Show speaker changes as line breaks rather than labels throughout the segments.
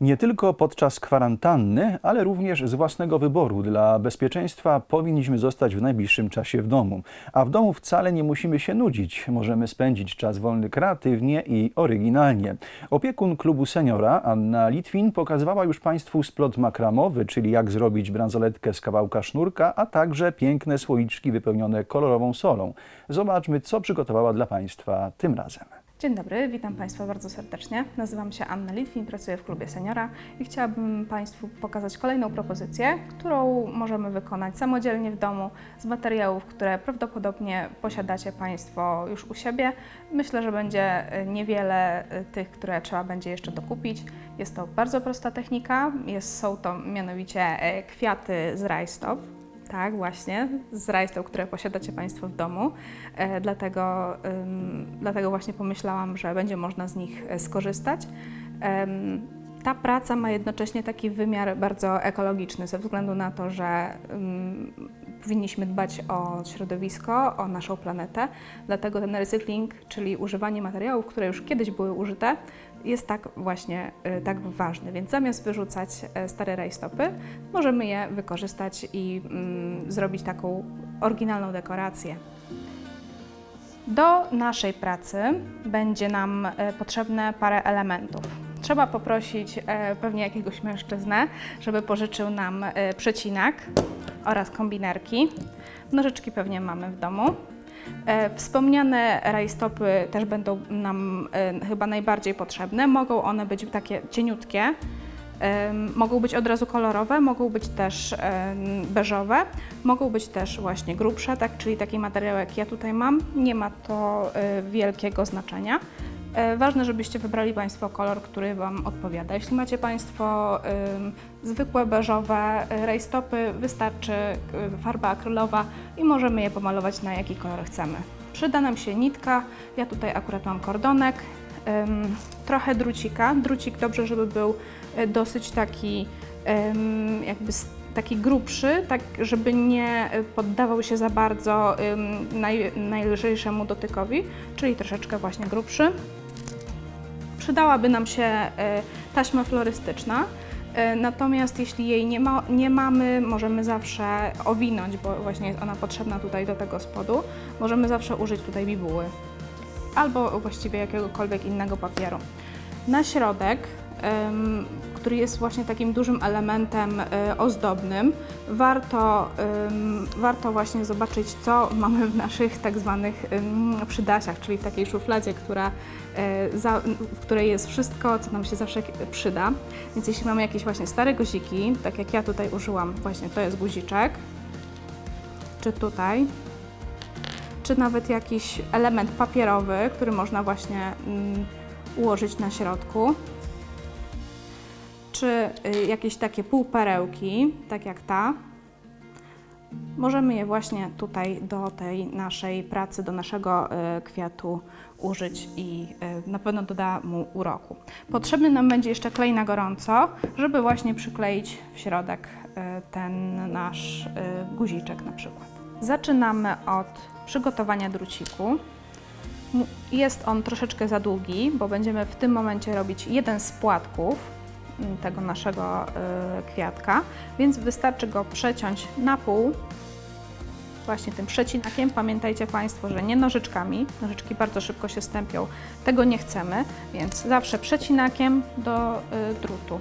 Nie tylko podczas kwarantanny, ale również z własnego wyboru. Dla bezpieczeństwa powinniśmy zostać w najbliższym czasie w domu. A w domu wcale nie musimy się nudzić. Możemy spędzić czas wolny kreatywnie i oryginalnie. Opiekun klubu seniora Anna Litwin pokazywała już Państwu splot makramowy, czyli jak zrobić bransoletkę z kawałka sznurka, a także piękne słoiczki wypełnione kolorową solą. Zobaczmy, co przygotowała dla Państwa tym razem.
Dzień dobry, witam Państwa bardzo serdecznie. Nazywam się Anna Litwin, pracuję w klubie seniora i chciałabym Państwu pokazać kolejną propozycję, którą możemy wykonać samodzielnie w domu z materiałów, które prawdopodobnie posiadacie Państwo już u siebie. Myślę, że będzie e, niewiele e, tych, które trzeba będzie jeszcze dokupić. Jest to bardzo prosta technika, jest, są to mianowicie e, kwiaty z rajstop. Tak, właśnie, z rajstop, które posiadacie Państwo w domu. E, dlatego, dlatego właśnie pomyślałam, że będzie można z nich e, skorzystać. Ta praca ma jednocześnie taki wymiar bardzo ekologiczny, ze względu na to, że powinniśmy dbać o środowisko, o naszą planetę. Dlatego ten recykling, czyli używanie materiałów, które już kiedyś były użyte, jest tak właśnie y, tak ważny. Więc zamiast wyrzucać e, stare rajstopy, możemy je wykorzystać i mm, zrobić taką oryginalną dekorację. Do naszej pracy będzie nam e, potrzebne parę elementów. Trzeba poprosić e, pewnie jakiegoś mężczyznę, żeby pożyczył nam przecinak oraz kombinerki. Nożyczki pewnie mamy w domu. E, Wspomniane rajstopy też będą nam e, chyba najbardziej potrzebne. Mogą one być takie cieniutkie, Mogą być od razu kolorowe, mogą być też beżowe, mogą być też właśnie grubsze, tak, czyli taki materiał jak ja tutaj mam. Nie ma to e, wielkiego znaczenia. E, Ważne, żebyście wybrali Państwo kolor, który Wam odpowiada. Jeśli macie Państwo zwykłe beżowe e, rajstopy, wystarczy e, farba akrylowa i możemy je pomalować na jaki kolor chcemy. Przyda nam się nitka, ja tutaj akurat mam kordonek, trochę drucika. Drucik dobrze, żeby był dosyć taki jakby taki grubszy, tak żeby nie poddawał się za bardzo naj, najlżejszemu dotykowi, czyli troszeczkę właśnie grubszy. Przydałaby nam się e, taśma florystyczna. E, Natomiast jeśli jej nie, ma, nie mamy, możemy zawsze owinąć, bo właśnie jest ona potrzebna tutaj do tego spodu. Możemy zawsze użyć tutaj bibuły albo właściwie jakiegokolwiek innego papieru. Na środek, który jest właśnie takim dużym elementem e, ozdobnym, warto, warto właśnie zobaczyć, co mamy w naszych tak zwanych przydasiach, czyli w takiej szufladzie, która, e, w której jest wszystko, co nam się zawsze przyda. Więc jeśli mamy jakieś właśnie stare guziki, tak jak ja tutaj użyłam, właśnie to jest guziczek, czy tutaj, czy nawet jakiś element papierowy, który można właśnie mm, ułożyć na środku, czy y, jakieś takie półperełki, tak jak ta. Możemy je właśnie tutaj do tej naszej pracy, do naszego y, kwiatu użyć i y, na pewno doda mu uroku. Potrzebny nam będzie jeszcze klej na gorąco, żeby właśnie przykleić w środek ten nasz guziczek na przykład. Zaczynamy od przygotowania druciku. Jest on troszeczkę za długi, bo będziemy w tym momencie robić jeden z płatków tego naszego y, kwiatka, więc wystarczy go przeciąć na pół właśnie tym przecinakiem. Pamiętajcie Państwo, że nie nożyczkami, nożyczki bardzo szybko się stępią, tego nie chcemy, więc zawsze przecinakiem do y, drutu.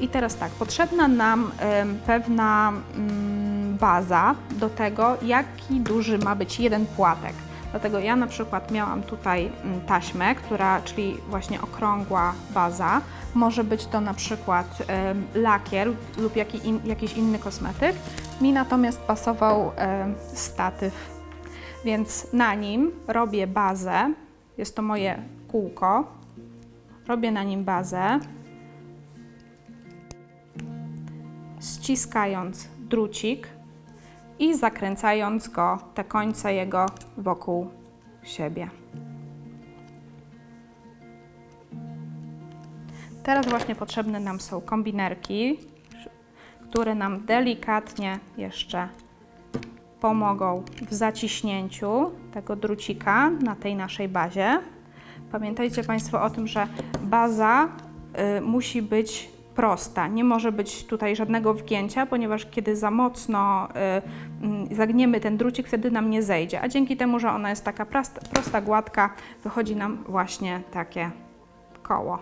I teraz tak, potrzebna nam em, pewna mm, baza do tego, jaki duży ma być jeden płatek. Dlatego ja na przykład miałam tutaj mm, taśmę, która, czyli właśnie okrągła baza. Może być to na przykład lakier lub jakiś inny kosmetyk. Mi natomiast pasował statyw, więc na nim robię bazę. Jest to moje kółko. Robię na nim bazę. ściskając drucik i zakręcając go, te końce jego wokół siebie. Teraz właśnie potrzebne nam są kombinerki, które nam delikatnie jeszcze pomogą w zaciśnięciu tego drucika na tej naszej bazie. Pamiętajcie Państwo o tym, że baza y, musi być prosta. Nie może być tutaj żadnego wgięcia, ponieważ kiedy za mocno y, mm, zagniemy ten drucik, wtedy nam nie zejdzie. A dzięki temu, że ona jest taka prosta, prosta gładka, wychodzi nam właśnie takie koło.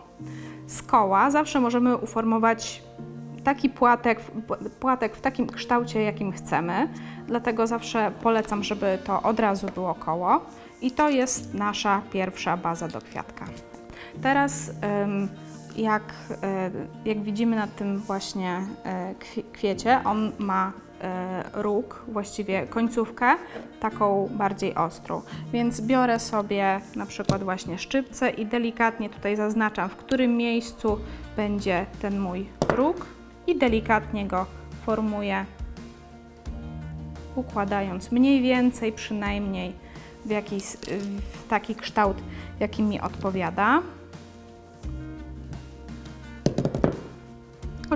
Z koła zawsze możemy uformować taki płatek, płatek w takim kształcie, jakim chcemy. Dlatego zawsze polecam, żeby to od razu było koło. I to jest nasza pierwsza baza do kwiatka. Teraz, jak, y, jak widzimy na tym właśnie kwi- kwiecie, on ma y, róg, właściwie końcówkę, taką bardziej ostrą. Więc biorę sobie na przykład właśnie szczypce i delikatnie tutaj zaznaczam, w którym miejscu będzie ten mój róg i delikatnie go formuję, układając mniej więcej, przynajmniej w, jakiś, w taki kształt, jaki mi odpowiada.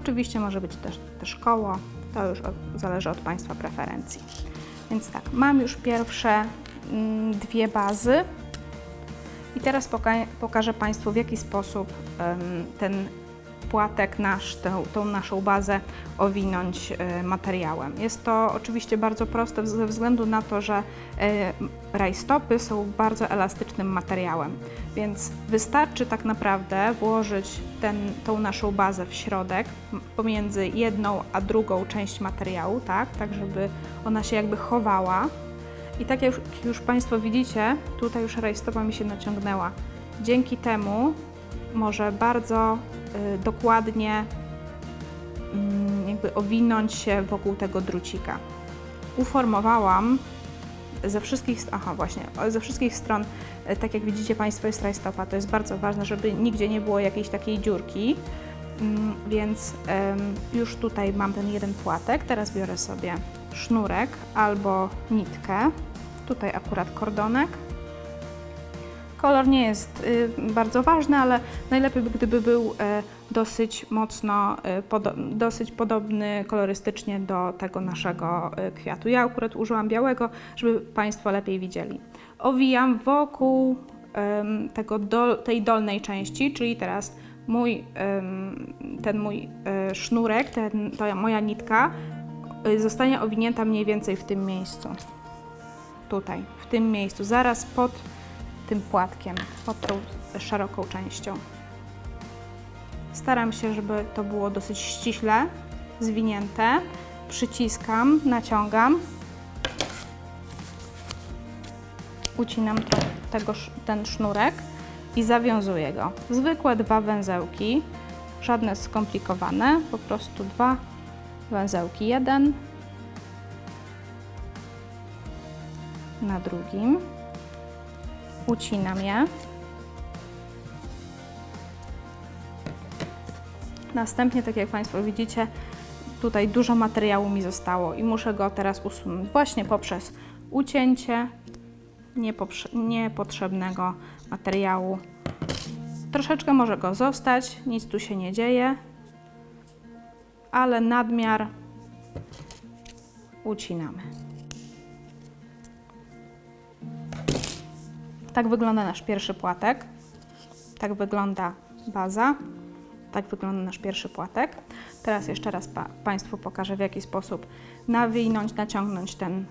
Oczywiście może być też, też koło, to już od, zależy od Państwa preferencji. Więc tak, mam już pierwsze mm, dwie bazy i teraz poka- pokażę Państwu, w jaki sposób ten płatek nasz, tą naszą bazę owinąć e, materiałem. Jest to oczywiście bardzo proste ze względu na to, że e, rajstopy są bardzo elastycznym materiałem, więc wystarczy tak naprawdę włożyć ten, tą naszą bazę w środek pomiędzy jedną a drugą część materiału, tak, tak żeby ona się jakby chowała. I tak jak już, Państwo widzicie, tutaj już rajstopa mi się naciągnęła. Dzięki temu może bardzo dokładnie mm, jakby owinąć się wokół tego drucika. Uformowałam ze wszystkich, aha właśnie, ze wszystkich stron, y, tak jak widzicie Państwo jest rajstopa, to jest bardzo ważne, żeby nigdzie nie było jakiejś takiej dziurki, Mm, więc już tutaj mam ten jeden płatek, teraz biorę sobie sznurek albo nitkę, tutaj akurat kordonek, Kolor nie jest y, bardzo ważny, ale najlepiej by gdyby był e, dosyć mocno, e, podo dosyć podobny kolorystycznie do tego naszego e, kwiatu. Ja akurat użyłam białego, żeby Państwo lepiej widzieli. Owijam wokół tego dol tej dolnej części, czyli teraz mój, ten mój sznurek, ten, ta moja nitka zostanie owinięta mniej więcej w tym miejscu. Tutaj, w tym miejscu, zaraz pod tym płatkiem, pod tą szeroką częścią. Staram się, żeby to było dosyć ściśle zwinięte. Przyciskam, naciągam. Ucinam tego, ten sznurek i zawiązuję go. Zwykłe dwa węzełki, żadne skomplikowane, po prostu dwa węzełki. Jeden na drugim ucinam je. Następnie, tak jak Państwo widzicie, tutaj dużo materiału mi zostało i muszę go teraz usunąć właśnie poprzez ucięcie niepotrzebnego materiału. Troszeczkę może go zostać, nic tu się nie dzieje, ale nadmiar ucinamy. Tak wygląda nasz pierwszy płatek. Tak wygląda baza. Tak wygląda nasz pierwszy płatek. Teraz jeszcze raz pa Państwu pokażę, w jaki sposób nawinąć, naciągnąć ten,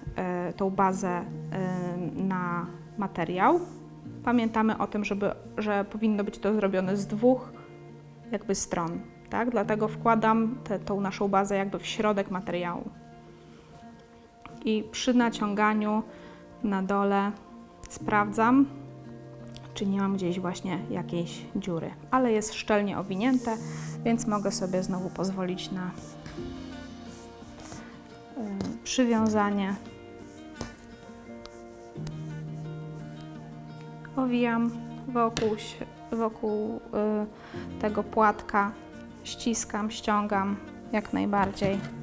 y, tą bazę y, na materiał. Pamiętamy o tym, żeby, że powinno być to zrobione z dwóch jakby stron. Tak? Dlatego wkładam tę tą naszą bazę jakby w środek materiału. I przy naciąganiu na dole sprawdzam, czy nie mam gdzieś właśnie jakiejś dziury, ale jest szczelnie owinięte, więc mogę sobie znowu pozwolić na przywiązanie. Owijam wokół, wokół y, tego płatka, ściskam, ściągam jak najbardziej.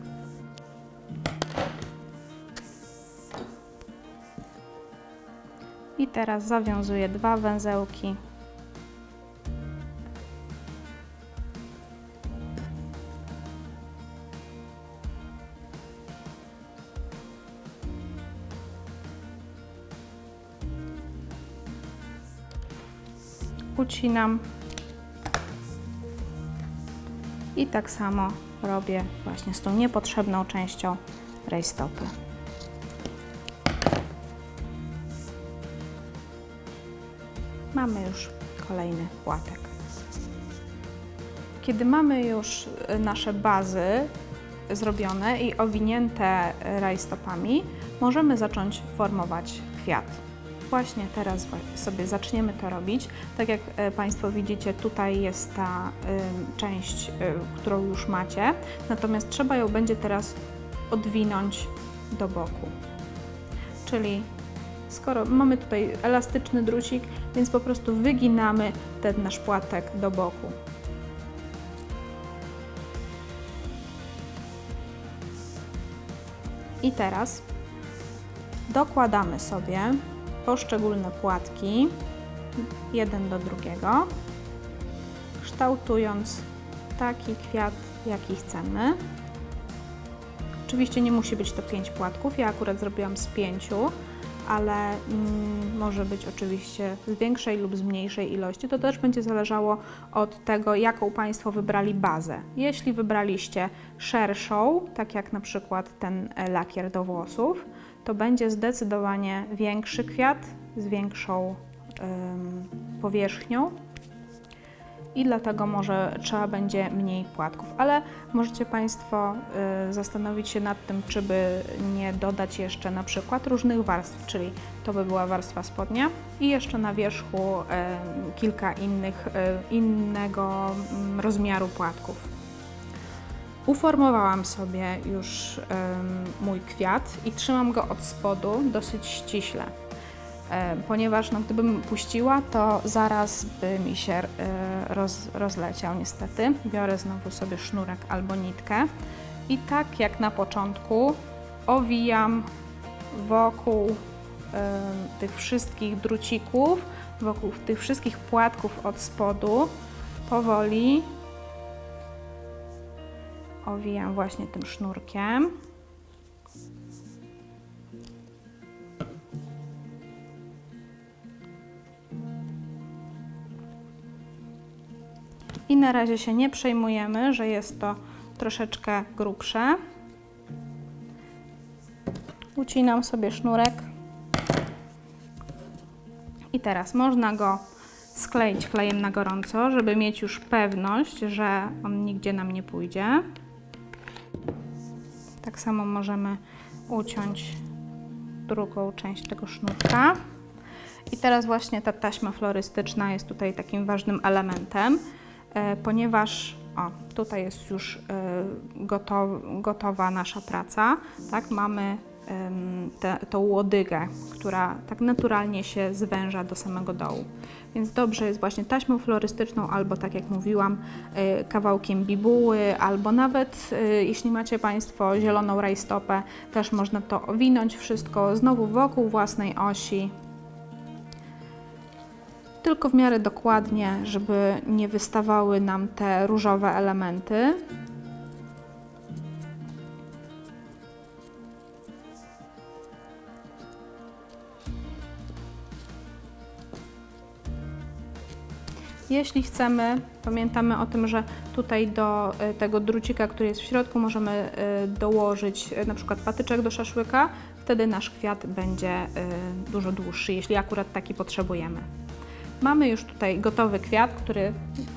I teraz zawiązuję dwa węzełki. Ucinam I tak samo robię właśnie z tą niepotrzebną częścią rajstopy. Mamy już kolejny płatek. Kiedy mamy już y, nasze bazy zrobione i owinięte rajstopami, możemy zacząć formować kwiat. Właśnie teraz sobie zaczniemy to robić. Tak jak y, Państwo widzicie, tutaj jest ta y, część, którą już macie, natomiast trzeba ją będzie teraz odwinąć do boku. Czyli skoro mamy tutaj elastyczny drucik, więc po prostu wyginamy ten nasz płatek do boku. I teraz dokładamy sobie poszczególne płatki jeden do drugiego, kształtując taki kwiat, jaki chcemy. Oczywiście nie musi być to 5 płatków, ja akurat zrobiłam z 5, ale mm, może być oczywiście z większej lub z mniejszej ilości. To też będzie zależało od tego, jaką Państwo wybrali bazę. Jeśli wybraliście szerszą, tak jak na przykład ten e, lakier do włosów, to będzie zdecydowanie większy kwiat z większą powierzchnią i dlatego może trzeba będzie mniej płatków, ale możecie Państwo y, zastanowić się nad tym, czy by nie dodać jeszcze na przykład różnych warstw, czyli to by była warstwa spodnia i jeszcze na wierzchu y, kilka innych, y, innego mm, rozmiaru płatków. Uformowałam sobie już mój kwiat i trzymam go od spodu dosyć ściśle ponieważ no, gdybym puściła, to zaraz by mi się e, roz, rozleciał niestety. Biorę znowu sobie sznurek albo nitkę i tak jak na początku owijam wokół e, tych wszystkich drucików, wokół tych wszystkich płatków od spodu powoli owijam właśnie tym sznurkiem. I na razie się nie przejmujemy, że jest to troszeczkę grubsze. Ucinam sobie sznurek. I teraz można go skleić klejem na gorąco, żeby mieć już pewność, że on nigdzie nam nie pójdzie. Tak samo możemy uciąć drugą część tego sznurka. I teraz właśnie ta taśma florystyczna jest tutaj takim ważnym elementem, ponieważ o, tutaj jest już e, gotow, gotowa nasza praca, tak? Mamy tę łodygę, która tak naturalnie się zwęża do samego dołu. Więc dobrze jest właśnie taśmą florystyczną albo tak jak mówiłam, e, kawałkiem bibuły, albo nawet e, jeśli macie Państwo zieloną rajstopę, też można to owinąć wszystko znowu wokół własnej osi, tylko w miarę dokładnie, żeby nie wystawały nam te różowe elementy. Jeśli chcemy, pamiętamy o tym, że tutaj do e, tego drucika, który jest w środku, możemy e, dołożyć e, na przykład patyczek do szaszłyka, wtedy nasz kwiat będzie dużo dłuższy, jeśli akurat taki potrzebujemy. Mamy już tutaj gotowy kwiat, który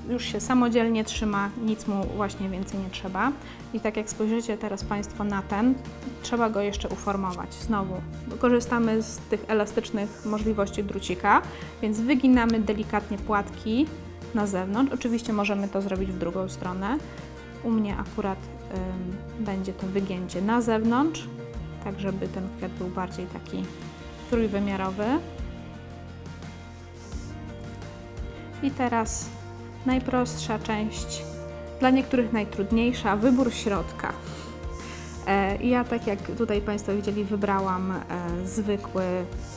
już się samodzielnie trzyma, nic mu właśnie więcej nie trzeba. I tak jak spojrzycie teraz Państwo na ten, trzeba go jeszcze uformować. Znowu korzystamy z tych elastycznych możliwości drucika, więc wyginamy delikatnie płatki na zewnątrz. Oczywiście możemy to zrobić w drugą stronę. U mnie akurat ym, będzie to wygięcie na zewnątrz, tak żeby ten kwiat był bardziej taki trójwymiarowy. I teraz najprostsza część, dla niektórych najtrudniejsza, wybór środka. E, Ja, tak jak tutaj Państwo widzieli, wybrałam e, zwykły,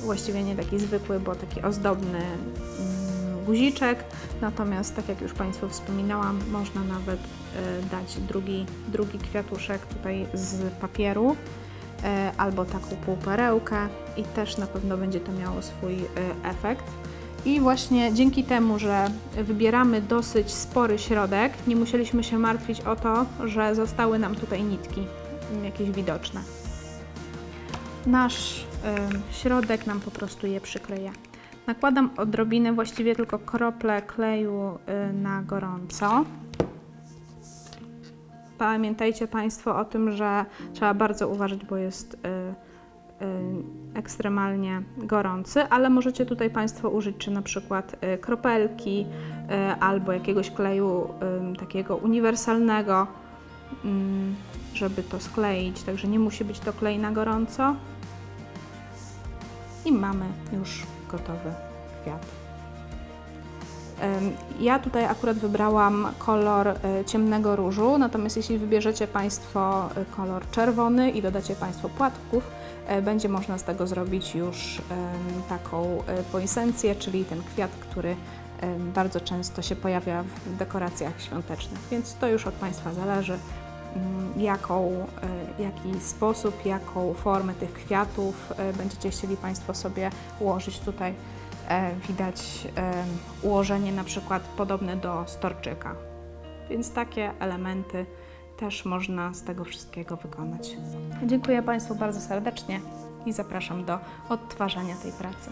właściwie nie taki zwykły, bo taki ozdobny mm, guziczek. Natomiast, tak jak już Państwu wspominałam, można nawet e, dać drugi, drugi kwiatuszek tutaj z papieru albo taką półperełkę i też na pewno będzie to miało swój efekt. I właśnie dzięki temu, że wybieramy dosyć spory środek, nie musieliśmy się martwić o to, że zostały nam tutaj nitki jakieś widoczne. Nasz ym, środek nam po prostu je przykleja. Nakładam odrobinę, właściwie tylko kroplę kleju y, na gorąco. Pamiętajcie Państwo o tym, że trzeba bardzo uważać, bo jest y, y, ekstremalnie gorący, ale możecie tutaj Państwo użyć czy na przykład y, kropelki y, albo jakiegoś kleju y, takiego uniwersalnego, mm, żeby to skleić, także nie musi być to klej na gorąco. I mamy już gotowy kwiat. Ja tutaj akurat wybrałam kolor ciemnego różu, natomiast jeśli wybierzecie Państwo kolor czerwony i dodacie Państwo płatków, będzie można z tego zrobić już taką e, poinsencję, czyli ten kwiat, który bardzo często się pojawia w dekoracjach świątecznych. Więc to już od Państwa zależy, mm, jaką, e, jaki sposób, jaką formę tych kwiatów e, będziecie chcieli Państwo sobie ułożyć tutaj e, widać e, ułożenie na przykład podobne do storczyka. Więc takie elementy też można z tego wszystkiego wykonać. Dziękuję Państwu bardzo serdecznie i zapraszam do odtwarzania tej pracy.